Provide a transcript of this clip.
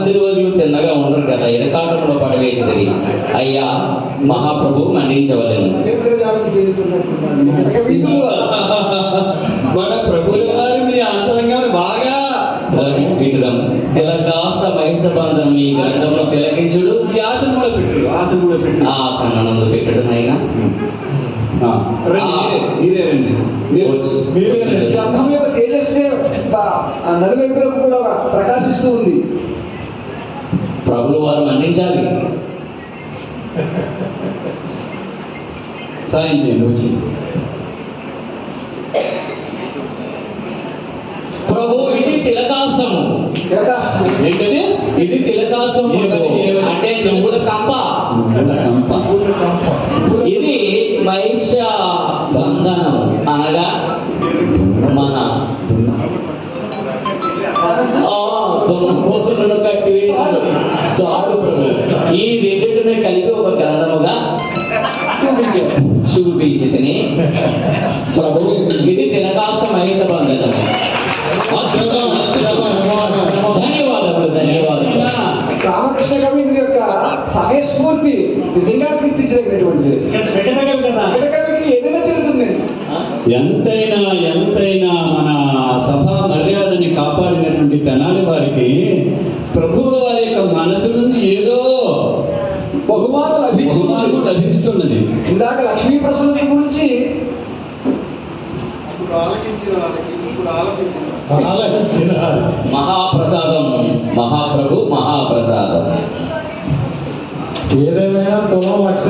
తిరువరులు తిన్నగా ఉండరు కదా ఇరకాటంలో పడవేసినది అయ్యా మహాప్రభు మన్నించవలను. మన మీ అంతరంగాన్ని బాగా. ఇటుదం తిలకాష్ట మహిష బంధనం ఈ గ్రంథంలో తిలకించుడు. ఈ ఆసన కూడా పెట్టు ఆసన కూడా పెట్టు ఆ ఆసనందు పెట్టడు వచ్చి. గ్రంథం యొక్క తేజస్సే బ- ఆ నలువైపులకు కూడా ప్రకాశిస్తూ ఉంది. ప్రభులు వారు మన్నించాలి. సాయం చేయండి వచ్చి. ప్రభు ఇది ప్రకాశం ఏంటది? ఇది? ఏమది? అంటే నువ్వుల కంప. ఇది మహిష బంధనం అనగా మన దున్నపోతులను ఈ రెండింటిని కలిపి ఒక గ్రంథముగా చూపించారు. ఇది తిలకాష్ట బంధనం. ధన్యవాదములు ధన్యవాదములు. రామకృష్ణ కవి యొక్క సమయస్ఫూర్తి నిజంగా కీర్తించదగినటువంటిది ఏదైనా ఎంతైనా ఎంతైనా మన తెనాలి వారికి ప్రభువుల వారి యొక్క మనసు నుండి ఏదో బహుమానం బహుమానం లభిస్తున్నది ఇందాక లక్ష్మీ ప్రసన్న గురించి మహాప్రసాదం. మహాప్రభు మహాప్రసాదం. ఏదేమైనా తులం లక్ష.